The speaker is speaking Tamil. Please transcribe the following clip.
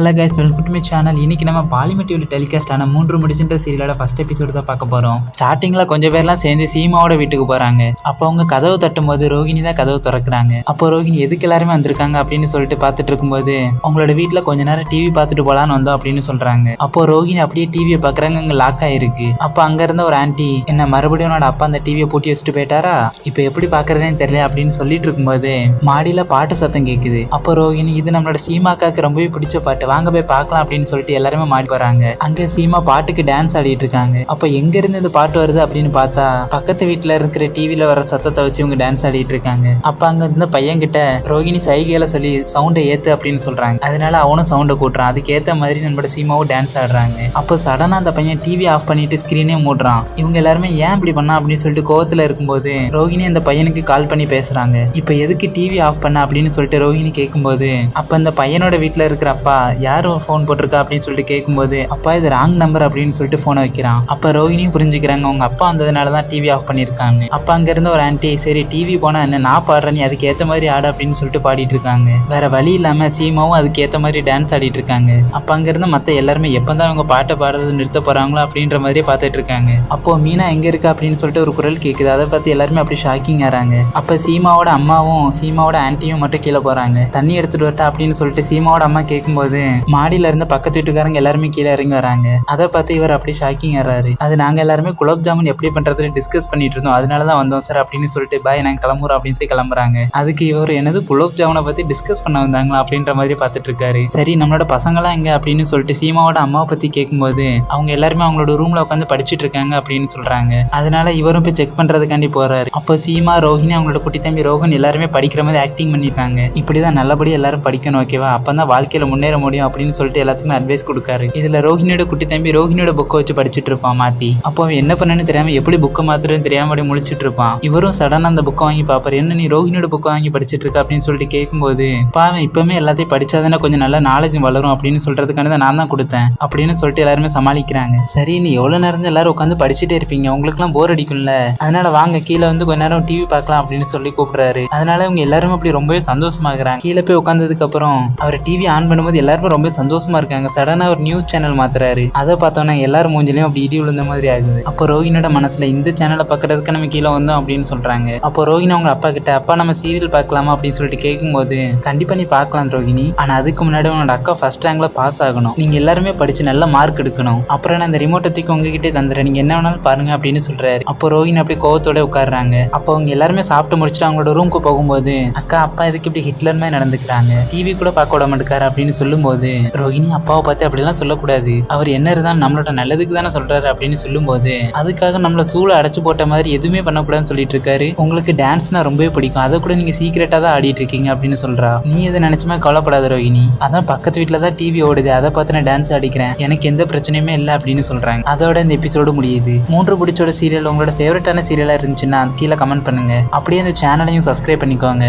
Hello guys welcome to my channel இன்றைக்கி நம்ம பாலிமர் டிவியில் டெலிகாஸ்ட் மூன்று முடிச்சுன்ற சீரியலோட ஃபர்ஸ்ட் எபிசோடு தான் பார்க்க போகிறோம் ஸ்டார்டிங்கில் கொஞ்சம் பேர்லாம் சேர்ந்து சீமாவோட வீட்டுக்கு போகிறாங்க அப்போ அவங்க கதவு தட்டும் போது ரோகிணி தான் கதவு திறக்கிறாங்க. அப்போ ரோகிணி எதுக்கு எல்லாருமே வந்திருக்காங்க அப்படின்னு சொல்லிட்டு பார்த்துட்டு இருக்கும்போது அவங்களோட வீட்டில் கொஞ்ச நேரம் டிவி பார்த்துட்டு போகலான்னு வந்தோம் அப்படின்னு சொல்கிறாங்க அப்போ ரோகிணி அப்படியே டிவியை பார்க்குறாங்க அங்கே லாக் ஆயிருக்கு. அப்போ அங்கேருந்து ஒரு ஆன்ட்டி என்ன மறுபடியும் என்னோட அப்பா அந்த டிவியை பூட்டி வச்சுட்டு போயிட்டாரா? இப்போ எப்படி பார்க்குறதுன்னு தெரியல அப்படின்னு சொல்லிட்டு இருக்கும்போது மாடியில் பாட்டு சத்தம் கேட்குது அப்போ ரோகிணி இது நம்மளோட சீமாக்காக்கு ரொம்பவே பிடிச்ச பாட்டு. வாங்க போய் பார்க்கலாம் அப்படின்னு சொல்லிட்டு எல்லாருமே மாடி வராங்க அங்க சீமா பாட்டுக்கு டான்ஸ் ஆடிட்டு இருக்காங்க. அப்ப எங்க இருந்து இந்த பாட்டு வருது அப்படின்னு பார்த்தா பக்கத்து வீட்டுல இருக்கிற டிவில வர சத்தத்தை வச்சு இவங்க டான்ஸ் ஆடிட்டு இருக்காங்க. அப்ப அங்க இருந்த பையன் கிட்ட ரோகிணி சைகையில சொல்லி சவுண்டை ஏத்து அப்படின்னு சொல்றாங்க. அதனால அவனும் சவுண்டை கூட்டுறான். அதுக்கு ஏத்த மாதிரி நம்மளோட சீமாவும் டான்ஸ் ஆடுறாங்க. அப்போ சடனா அந்த பையன் டிவி ஆஃப் பண்ணிட்டு ஸ்கிரீனே மூடுறான். இவங்க எல்லாருமே ஏன் இப்படி பண்ணா அப்படின்னு சொல்லிட்டு கோவத்துல இருக்கும்போது ரோகிணி அந்த பையனுக்கு கால் பண்ணி பேசுறாங்க. இப்போ எதுக்கு டிவி ஆஃப் பண்ண? அப்படின்னு சொல்லிட்டு ரோகிணி கேட்கும்போது அப்ப அந்த பையனோட வீட்டுல இருக்கிற அப்பா யார் ஃபோன் போட்டிருக்கா அப்படின்னு சொல்லிட்டு கேட்கும்போது அப்பா இது ராங் நம்பர் அப்படின்னு சொல்லிட்டு ஃபோனை வைக்கிறான். அப்போ ரோஹினியும் புரிஞ்சுக்கிறாங்க அவங்க அப்பா வந்ததுனால தான் டிவி ஆஃப் பண்ணியிருக்காங்க அப்போ அங்கேருந்து ஒரு ஆன்ட்டி சரி டிவி போனால் என்ன நான் பாடுறேன் நீ அதுக்கு மாதிரி ஆடு அப்படின்னு சொல்லிட்டு பாடிட்டு இருக்காங்க. வேற வழி இல்லாமல் சீமாவும் அதுக்கு ஏற்ற மாதிரி டான்ஸ் ஆடிட்டு இருக்காங்க. அப்போ அங்கேருந்து மற்ற எல்லாருமே எப்போ தான் அவங்க பாட்டை பாடுறது நிறுத்த போகிறாங்களோ அப்படின்ற மாதிரி பார்த்துட்டு இருக்காங்க. அப்போ மீனா எங்கே இருக்கா அப்படின்னு சொல்லிட்டு ஒரு குரல் கேட்குது அதை பார்த்து எல்லாருமே அப்படி ஷாக்கிங் ஆறாங்க. அப்போ சீமாவோட அம்மாவும் சீமாவோட ஆன்ட்டியும் மட்டும் கீழே போகிறாங்க தண்ணி எடுத்துட்டு வரட்டா அப்படின்னு சொல்லிட்டு சீமாவோட அம்மா கேட்கும்போது மாடியில இருந்த பக்கத்து வீட்டுக்காரங்க எல்லாருமே கீழே இறங்கி வராங்க. அதை பார்த்து இவர் அப்படி ஷாக்கிங் ஆறாரு. அது நாங்க எல்லாருமே குலோப் ஜாமுன் எப்படி பண்றதுன்னு டிஸ்கஸ் பண்ணிட்டு இருந்தோம். அதனால தான் வந்தோம் சார் அப்படின்னு சொல்லிட்டு பாய் நாங்க கிளம்புறோம் அப்படின்னு சொல்லி கிளம்புறாங்க. அதுக்கு இவர் என்னது குலோப் ஜாமுனை பத்தி டிஸ்கஸ் பண்ண வந்தாங்களா அப்படின்ற மாதிரி பார்த்துட்டு இருக்காரு. சரி நம்மளோட பசங்களாம் எங்க? அப்படின்னு சொல்லிட்டு சீமாவோட அம்மாவை பத்தி கேட்கும்போது அவங்க எல்லாருமே அவங்களோட ரூம்ல உட்காந்து படிச்சிட்டு இருக்காங்க அப்படின்னு சொல்றாங்க. அதனால இவரும் போய் செக் பண்றதுக்காண்டி போறாரு. அப்போ சீமா ரோஹினி அவங்களோட குட்டி தம்பி ரோஹன் எல்லாருமே படிக்கிற மாதிரி ஆக்டிங் பண்ணிருக்காங்க. இப்படிதான் நல்லபடியா எல்லாரும் படிக்கணும் ஓகேவா அப்பதான் வாழ்க்கையில முன்னேற முடியும். அப்படின்னு சொல்லிட்டு எல்லாத்துக்குமே அட்வைஸ் கொடுக்காரு. இதுல ரோஹினியோட குட்டி தம்பி ரோஹினியோட புக்கை வச்சு படிச்சுட்டு இருப்பான் மாத்தி. அப்போ அவன் என்ன பண்ணனு தெரியாம எப்படி புக்கை மாத்துறதுன்னு தெரியாம அப்படியே முழிச்சிட்டு இருப்பான். இவரும் சடனா அந்த புக்கை வாங்கி பாப்பாரு என்ன நீ ரோஹினியோட புக்கை வாங்கி படிச்சிட்டு இருக்க அப்படின்னு சொல்லிட்டு கேட்கும்போது பாவன் இப்பவுமே எல்லாத்தையும் படிச்சாதானே கொஞ்சம் நல்ல நாலேஜ் வளரும் அப்படின்னு சொல்றதுக்கான நான் தான் கொடுத்தேன். அப்படின்னு சொல்லிட்டு எல்லாருமே சமாளிக்கிறாங்க. சரி நீ எவ்வளவு நேரம் எல்லாரும் உட்காந்து படிச்சுட்டே இருப்பீங்க? உங்களுக்குலாம் போர் அடிக்கும்ல. அதனால வாங்க கீழே வந்து கொஞ்ச நேரம் டிவி பார்க்கலாம் அப்படின்னு சொல்லி கூப்பிடுறாரு. அதனால இவங்க எல்லாரும் அப்படி ரொம்பவே சந்தோஷமாகறாங்க. கீழே போய் உட்காந்ததுக்கு அப்புறம் அவர் டிவி ஆன் பண்ணும்போது எல்லாருமே ரொம்ப சந்தோஷமா இருக்காங்க. சடனா ஒரு நியூஸ் சேனல் மாத்துறாரு. அதை பார்த்தோன்னா எல்லாரும் மூஞ்சிலையும் அப்படி இடி விழுந்த மாதிரி ஆகுது. அப்போ ரோஹினோட மனசுல இந்த சேனலை பார்க்கறதுக்கு நம்ம கீழே வந்தோம் அப்படின்னு சொல்றாங்க. அப்போ ரோஹினி அவங்க அப்பா கிட்ட அப்பா நம்ம சீரியல் பார்க்கலாமா? அப்படின்னு சொல்லிட்டு கேட்கும்போது கண்டிப்பா நீ பார்க்கலாம் ரோஹினி. ஆனா அதுக்கு முன்னாடி உன்னோட அக்கா ஃபர்ஸ்ட் ரேங்க்ல பாஸ் ஆகணும். நீங்க எல்லாருமே படிச்சு நல்ல மார்க் எடுக்கணும். அப்புறம் நான் இந்த ரிமோட்டை தூக்கி உங்ககிட்டே தந்துடுறேன். நீங்க என்ன வேணாலும் பாருங்க அப்படின்னு சொல்றாரு. அப்போ ரோஹினி அப்படியே கோவத்தோட உட்காடுறாங்க அப்போ அவங்க எல்லாருமே சாப்பிட்டு முடிச்சுட்டு அவங்களோட ரூமுக்கு போகும்போது அக்கா அப்பா இதுக்கு இப்படி ஹிட்லர் மாதிரி நடந்துக்கிறாங்க. டிவி கூட பார்க்க விட மாட்டேக்காரு அப்படின்னு போது ரோஹிணி அப்பாவை பார்த்து அப்படிலாம் சொல்லக்கூடாது. அவர் என்ன இருந்தாலும் நம்மளோட நல்லதுக்கு தானே சொல்றாரு அப்படின்னு சொல்லும்போது அதுக்காக நம்மள சூளை அடைச்சு போட்ட மாதிரி எதுவுமே பண்ணக்கூடாதுன்னு சொல்லிட்டு இருக்காரு. உங்களுக்கு டான்ஸ்னா ரொம்பவே பிடிக்கும். அதை கூட நீங்க சீக்கிரட்டா தான் ஆடிட்டு இருக்கீங்க அப்படின்னு சொல்றா. நீ எதை நினைச்சுமே கவலைப்படாத ரோஹிணி அதான் பக்கத்து வீட்டில் தான் டிவி ஓடுது. அதை பார்த்து நான் டான்ஸ் ஆடிக்கிறேன். எனக்கு எந்த பிரச்சனையுமே இல்லை அப்படின்னு சொல்றாங்க. அதோட இந்த எபிசோடு முடியுது. மூன்று பிடிச்சோட சீரியல் உங்களோட ஃபேவரட்டான சீரியலா இருந்துச்சுன்னா கீழே கமெண்ட் பண்ணுங்க. அப்படியே இந்த சேனலையும் சப்ஸ்கிரைப் பண்ணிக்கோங்க.